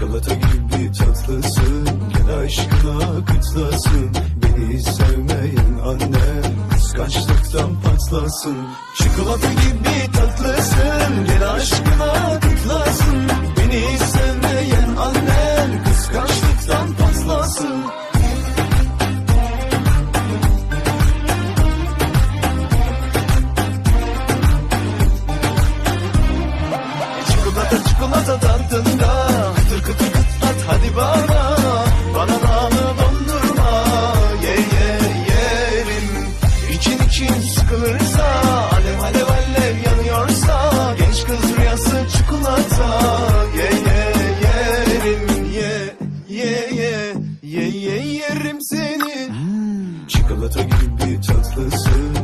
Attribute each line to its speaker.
Speaker 1: Çikolata gibi tatlısın. Gel aşkına kıtlasın Beni sevmeyen anne Kıskançlıktan patlasın. Çikolata gibi tatlısın. Gel aşkına kıtlasın Beni sevmeyen anne Kıskançlıktan patlasın. Çikolata çikolata da Bana dağlı dondurma ye ye yerim. İçin için sıkılırsa Alev alev alev yanıyorsa Genç kız rüyası çikolata Ye ye yerim. Ye ye ye Ye ye yerim seni. Hmm. Çikolata gibi tatlısın